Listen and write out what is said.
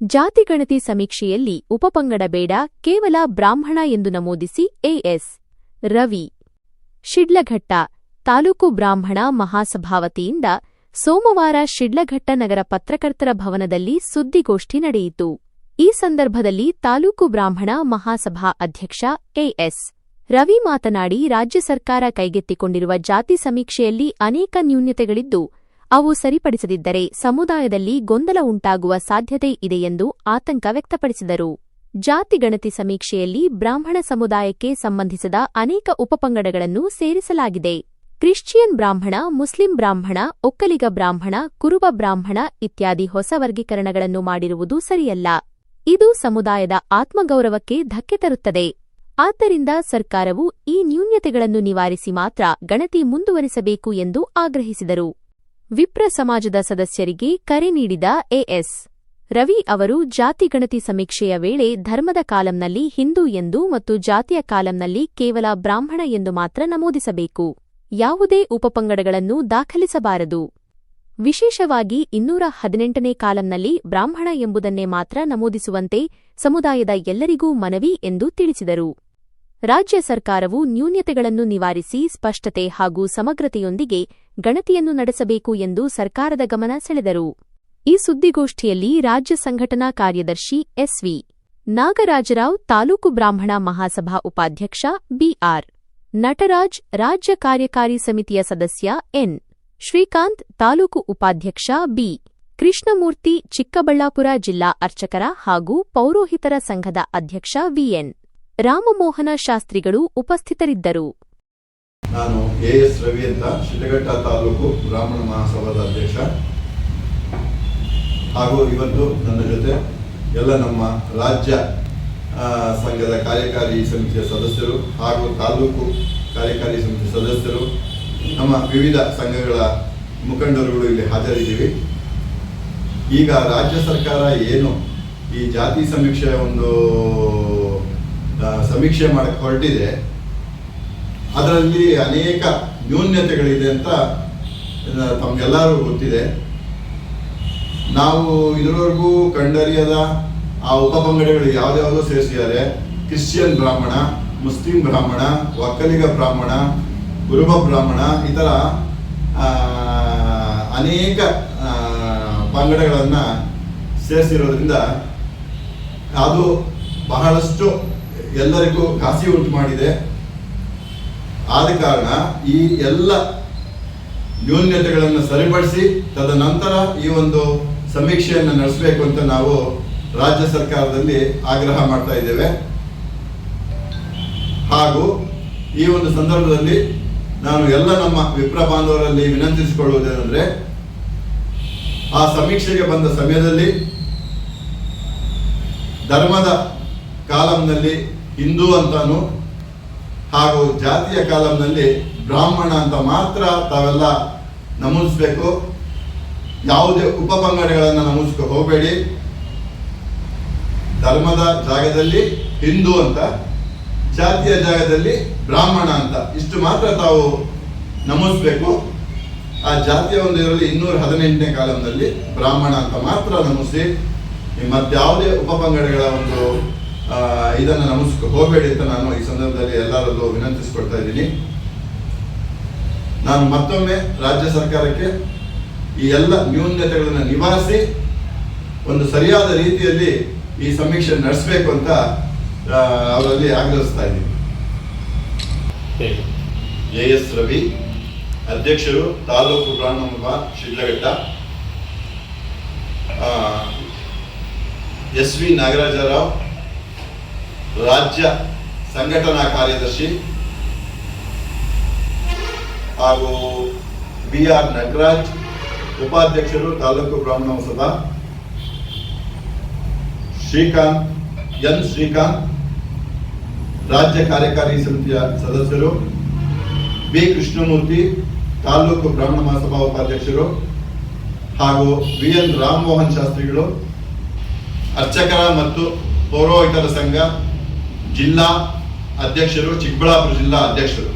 ಜಾತಿಗಣತಿ ಸಮೀಕ್ಷೆಯಲ್ಲಿ ಉಪಪಂಗಡ ಬೇಡ, ಕೇವಲ ಬ್ರಾಹ್ಮಣ ಎಂದು ನಮೂದಿಸಿ ಎಎಸ್ ರವಿ. ಶಿಡ್ಲಘಟ್ಟ, ತಾಲೂಕು ಬ್ರಾಹ್ಮಣ ಮಹಾಸಭಾವತಿಯಿಂದ ಸೋಮವಾರ ಶಿಡ್ಲಘಟ್ಟ ನಗರ ಪತ್ರಕರ್ತರ ಭವನದಲ್ಲಿ ಸುದ್ದಿಗೋಷ್ಠಿ ನಡೆಯಿತು. ಈ ಸಂದರ್ಭದಲ್ಲಿ ತಾಲೂಕು ಬ್ರಾಹ್ಮಣ ಮಹಾಸಭಾ ಅಧ್ಯಕ್ಷ ಎಎಸ್ ರವಿ ಮಾತನಾಡಿ, ರಾಜ್ಯ ಸರ್ಕಾರ ಕೈಗೆತ್ತಿಕೊಂಡಿರುವ ಜಾತಿ ಸಮೀಕ್ಷೆಯಲ್ಲಿ ಅನೇಕ ನ್ಯೂನ್ಯತೆಗಳಿದ್ದು ಅವು ಸರಿಪಡಿಸದಿದ್ದರೆ ಸಮುದಾಯದಲ್ಲಿ ಗೊಂದಲ ಉಂಟಾಗುವ ಸಾಧ್ಯತೆ ಇದೆ ಎಂದು ಆತಂಕ ವ್ಯಕ್ತಪಡಿಸಿದರು. ಜಾತಿ ಗಣತಿ ಸಮೀಕ್ಷೆಯಲ್ಲಿ ಬ್ರಾಹ್ಮಣ ಸಮುದಾಯಕ್ಕೆ ಸಂಬಂಧಿಸಿದ ಅನೇಕ ಉಪಪಂಗಡಗಳನ್ನು ಸೇರಿಸಲಾಗಿದೆ. ಕ್ರಿಶ್ಚಿಯನ್ ಬ್ರಾಹ್ಮಣ, ಮುಸ್ಲಿಂ ಬ್ರಾಹ್ಮಣ, ಒಕ್ಕಲಿಗ ಬ್ರಾಹ್ಮಣ, ಕುರುಬ ಬ್ರಾಹ್ಮಣ ಇತ್ಯಾದಿ ಹೊಸ ವರ್ಗೀಕರಣಗಳನ್ನು ಮಾಡಿರುವುದು ಸರಿಯಲ್ಲ. ಇದು ಸಮುದಾಯದ ಆತ್ಮಗೌರವಕ್ಕೆ ಧಕ್ಕೆ ತರುತ್ತದೆ. ಆದ್ದರಿಂದ ಸರ್ಕಾರವು ಈ ನ್ಯೂನ್ಯತೆಗಳನ್ನು ನಿವಾರಿಸಿ ಮಾತ್ರ ಗಣತಿ ಮುಂದುವರಿಸಬೇಕು ಎಂದು ಆಗ್ರಹಿಸಿದರು. ವಿಪ್ರ ಸಮಾಜದ ಸದಸ್ಯರಿಗೆ ಕರೆ ನೀಡಿದ ಎಎಸ್. ರವಿ ಅವರು ಜಾತಿ ಗಣತಿ ಸಮೀಕ್ಷೆಯ ವೇಳೆ ಧರ್ಮದ ಕಾಲಂನಲ್ಲಿ ಹಿಂದೂ ಎಂದು ಮತ್ತು ಜಾತಿಯ ಕಾಲಂನಲ್ಲಿ ಕೇವಲ ಬ್ರಾಹ್ಮಣ ಎಂದು ಮಾತ್ರ ನಮೂದಿಸಬೇಕು. ಯಾವುದೇ ಉಪಪಂಗಡಗಳನ್ನು ದಾಖಲಿಸಬಾರದು. ವಿಶೇಷವಾಗಿ ಇನ್ನೂರ ಹದಿನೆಂಟನೇ ಕಾಲಂನಲ್ಲಿ ಬ್ರಾಹ್ಮಣ ಎಂಬುದನ್ನೇ ಮಾತ್ರ ನಮೂದಿಸುವಂತೆ ಸಮುದಾಯದ ಎಲ್ಲರಿಗೂ ಮನವಿ ಎಂದು ತಿಳಿಸಿದರು. ರಾಜ್ಯ ಸರ್ಕಾರವು ನ್ಯೂನ್ಯತೆಗಳನ್ನು ನಿವಾರಿಸಿ ಸ್ಪಷ್ಟತೆ ಹಾಗೂ ಸಮಗ್ರತೆಯೊಂದಿಗೆ ಗಣತಿಯನ್ನು ನಡೆಸಬೇಕು ಎಂದು ಸರ್ಕಾರದ ಗಮನ ಸೆಳೆದರು. ಈ ಸುದ್ದಿಗೋಷ್ಠಿಯಲ್ಲಿ ರಾಜ್ಯ ಸಂಘಟನಾ ಕಾರ್ಯದರ್ಶಿ ಎಸ್ವಿ ನಾಗರಾಜರಾವ್, ತಾಲೂಕು ಬ್ರಾಹ್ಮಣ ಮಹಾಸಭಾ ಉಪಾಧ್ಯಕ್ಷ ಬಿಆರ್ ನಟರಾಜ್, ರಾಜ್ಯ ಕಾರ್ಯಕಾರಿ ಸಮಿತಿಯ ಸದಸ್ಯ ಎನ್ ಶ್ರೀಕಾಂತ್, ತಾಲೂಕು ಉಪಾಧ್ಯಕ್ಷ ಬಿ ಕೃಷ್ಣಮೂರ್ತಿ, ಚಿಕ್ಕಬಳ್ಳಾಪುರ ಜಿಲ್ಲಾ ಅರ್ಚಕರ ಹಾಗೂ ಪೌರೋಹಿತರ ಸಂಘದ ಅಧ್ಯಕ್ಷ ವಿಎನ್ ರಾಮಮೋಹನ ಶಾಸ್ತ್ರಿಗಳು ಉಪಸ್ಥಿತರಿದ್ದರು. ನಾನು ಎಎಸ್ ರವಿ ಅಂತ ಶಿಡ್ಲಘಟ್ಟ ತಾಲೂಕು ಬ್ರಾಹ್ಮಣ ಮಹಾಸಭಾದ ಅಧ್ಯಕ್ಷ. ಹಾಗೂ ಇವತ್ತು ನನ್ನ ಜೊತೆ ಎಲ್ಲ ನಮ್ಮ ರಾಜ್ಯ ಸಂಘದ ಕಾರ್ಯಕಾರಿ ಸಮಿತಿಯ ಸದಸ್ಯರು ಹಾಗೂ ತಾಲೂಕು ಕಾರ್ಯಕಾರಿ ಸಮಿತಿ ಸದಸ್ಯರು, ನಮ್ಮ ವಿವಿಧ ಸಂಘಗಳ ಮುಖಂಡರುಗಳು ಇಲ್ಲಿ ಹಾಜರಿದ್ದೀವಿ. ಈಗ ರಾಜ್ಯ ಸರ್ಕಾರ ಏನು ಈ ಜಾತಿ ಸಮೀಕ್ಷೆ ಒಂದು ಸಮೀಕ್ಷೆ ಮಾಡಕ್ಕೆ ಹೊರಟಿದೆ ಅದರಲ್ಲಿ ಅನೇಕ ನ್ಯೂನ್ಯತೆಗಳಿದೆ ಅಂತ ತಮಗೆಲ್ಲರೂ ಗೊತ್ತಿದೆ. ನಾವು ಇದರವರೆಗೂ ಕಂಡರಿಯದ ಆ ಉಪಪಂಗಡಗಳು ಯಾವ್ದ್ಯಾವುದೋ ಸೇರಿಸಿದ್ದಾರೆ. ಕ್ರಿಶ್ಚಿಯನ್ ಬ್ರಾಹ್ಮಣ, ಮುಸ್ಲಿಂ ಬ್ರಾಹ್ಮಣ, ಒಕ್ಕಲಿಗ ಬ್ರಾಹ್ಮಣ ಕುರುಬ ಬ್ರಾಹ್ಮಣ, ಈ ಥರ ಅನೇಕ ಪಂಗಡಗಳನ್ನು ಸೇರಿಸಿರೋದ್ರಿಂದ ಅದು ಬಹಳಷ್ಟು ಎಲ್ಲರಿಗೂ ಕಾಸಿ ಉಂಟು ಮಾಡಿದೆ. ಆದ ಕಾರಣ ಈ ಎಲ್ಲ ನ್ಯೂನ್ಯತೆಗಳನ್ನು ಸರಿಪಡಿಸಿ, ತದನಂತರ ಈ ಒಂದು ಸಮೀಕ್ಷೆಯನ್ನು ನಡೆಸಬೇಕು ಅಂತ ನಾವು ರಾಜ್ಯ ಸರ್ಕಾರದಲ್ಲಿ ಆಗ್ರಹ ಮಾಡ್ತಾ ಇದ್ದೇವೆ. ಹಾಗೂ ಈ ಒಂದು ಸಂದರ್ಭದಲ್ಲಿ ನಾನು ಎಲ್ಲ ನಮ್ಮ ವಿಪ್ರ ಬಾಂಧವರಲ್ಲಿ ವಿನಂತಿಸಿಕೊಳ್ಳುವುದೇನೆಂದರೆ, ಆ ಸಮೀಕ್ಷೆಗೆ ಬಂದ ಸಮಯದಲ್ಲಿ ಧರ್ಮದ ಕಾಲಂನಲ್ಲಿ ಹಿಂದೂ ಅಂತಾನು ಹಾಗೂ ಜಾತಿಯ ಕಾಲಂನಲ್ಲಿ ಬ್ರಾಹ್ಮಣ ಅಂತ ಮಾತ್ರ ತಾವೆಲ್ಲ ನಮೂಸ್ಬೇಕು ಯಾವುದೇ ಉಪಪಂಗಡಗಳನ್ನು ನಮೂದಿಸ್ಕೊ ಹೋಗಬೇಡಿ. ಧರ್ಮದ ಜಾಗದಲ್ಲಿ ಹಿಂದೂ ಅಂತ, ಜಾತಿಯ ಜಾಗದಲ್ಲಿ ಬ್ರಾಹ್ಮಣ ಅಂತ, ಇಷ್ಟು ಮಾತ್ರ ತಾವು ನಮೂದಿಸ್ಬೇಕು. ಆ ಜಾತಿಯ ಒಂದು ಇದರಲ್ಲಿ ಇನ್ನೂರ ಹದಿನೆಂಟನೇ ಕಾಲಂನಲ್ಲಿ ಬ್ರಾಹ್ಮಣ ಅಂತ ಮಾತ್ರ ನಮೂಸಿ ಮತ್ಯಾವುದೇ ಉಪಪಂಗಡಗಳ ಒಂದು ಇದನ್ನು ನಮಸ್ಕ ಹೋಗಬೇಡಿ ಅಂತ ನಾನು ಈ ಸಂದರ್ಭದಲ್ಲಿ ಎಲ್ಲರಲ್ಲೂ ವಿನಂತಿಸಿಕೊಳ್ತಾ ಇದ್ದೀನಿ. ನಾನು ಮತ್ತೊಮ್ಮೆ ರಾಜ್ಯ ಸರ್ಕಾರಕ್ಕೆ ಈ ಎಲ್ಲ ನ್ಯೂನ್ಯತೆಗಳನ್ನು ನಿವಾರಿಸಿ ಒಂದು ಸರಿಯಾದ ರೀತಿಯಲ್ಲಿ ಈ ಸಮೀಕ್ಷೆ ನಡೆಸಬೇಕು ಅಂತ ಅವರಲ್ಲಿ ಆಗ್ರಹಿಸ್ತಾ ಇದ್ದೀನಿ. ಎ ಎಸ್ ರವಿ, ಅಧ್ಯಕ್ಷರು ತಾಲೂಕು ಬ್ರಾಹ್ಮಣ ಶಿಡ್ಲಘಟ್ಟ ಎಸ್ ವಿ ನಾಗರಾಜರಾವ್ ರಾಜ್ಯ ಸಂಘಟನಾ ಕಾರ್ಯದರ್ಶಿ ಹಾಗೂ ಬಿ ಆರ್ ನಟರಾಜ್ ಉಪಾಧ್ಯಕ್ಷರು ತಾಲೂಕು ಬ್ರಾಹ್ಮಣ ಸಭಾ ಶ್ರೀಕಾಂತ್, ಎನ್. ಶ್ರೀಕಾಂತ್, ರಾಜ್ಯ ಕಾರ್ಯಕಾರಿ ಸಮಿತಿಯ ಸದಸ್ಯರು, ಬಿ. ಕೃಷ್ಣಮೂರ್ತಿ, ತಾಲೂಕು ಬ್ರಾಹ್ಮಣ ಮಹಾಸಭಾ ಉಪಾಧ್ಯಕ್ಷರು ಹಾಗೂ ವಿ ಎನ್. ರಾಮಮೋಹನ್ ಶಾಸ್ತ್ರಿಗಳು, ಅರ್ಚಕರ ಮತ್ತು ಪೌರೋಹಿತರ ಸಂಘ ಜಿಲ್ಲಾ ಅಧ್ಯಕ್ಷರು ಚಿಕ್ಕಬಳ್ಳಾಪುರ ಜಿಲ್ಲಾ ಅಧ್ಯಕ್ಷರು.